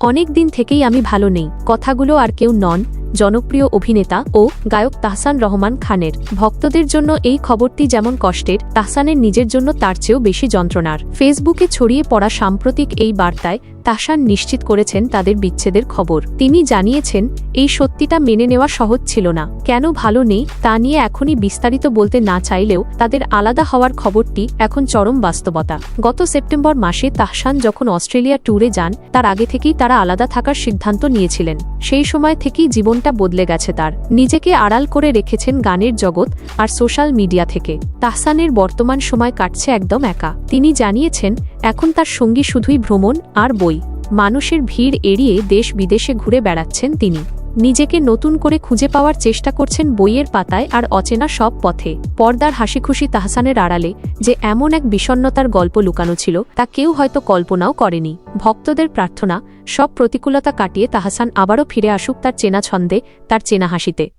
অনেক দিন থেকেই আমি ভালো নেই, কথাগুলো আর কেউ নন, জনপ্রিয় অভিনেতা ও গায়ক তাহসান রহমান খানের। ভক্তদের জন্য এই খবরটি যেমন কষ্টের, তাহসানের নিজের জন্য তার চেয়েও বেশি যন্ত্রণার। ফেসবুকে ছড়িয়ে পড়া সাম্প্রতিক এই বার্তায় তাহসান নিশ্চিত করেছেন তাদের বিচ্ছেদের খবর। তিনি জানিয়েছেন, এই সত্যিটা মেনে নেওয়া সহজ ছিল না। কেন ভালো নেই, তা নিয়ে এখনই বিস্তারিত বলতে না চাইলেও তাদের আলাদা হওয়ার খবরটি এখন চরম বাস্তবতা। গত সেপ্টেম্বর মাসে তাহসান যখন অস্ট্রেলিয়া ট্যুরে যান, তার আগে থেকেই তারা আলাদা থাকার সিদ্ধান্ত নিয়েছিলেন। সেই সময় থেকেই জীবনটা বদলে গেছে তার। নিজেকে আড়াল করে রেখেছেন গানের জগৎ আর সোশ্যাল মিডিয়া থেকে। তাহসানের বর্তমান সময় কাটছে একদম একা। তিনি জানিয়েছেন, এখন তার সঙ্গী শুধুই ভ্রমণ আর বই। মানুষের ভিড় এড়িয়ে দেশ বিদেশে ঘুরে বেড়াচ্ছেন তিনি। নিজেকে নতুন করে খুঁজে পাওয়ার চেষ্টা করছেন বইয়ের পাতায় আর অচেনা সব পথে। পর্দার হাসিখুশি তাহসানের আড়ালে যে এমন এক বিষণ্নতার গল্প লুকানো ছিল, তা কেউ হয়তো কল্পনাও করেনি। ভক্তদের প্রার্থনা, সব প্রতিকূলতা কাটিয়ে তাহসান আবারও ফিরে আসুক তার চেনা ছন্দে, তার চেনা হাসিতে।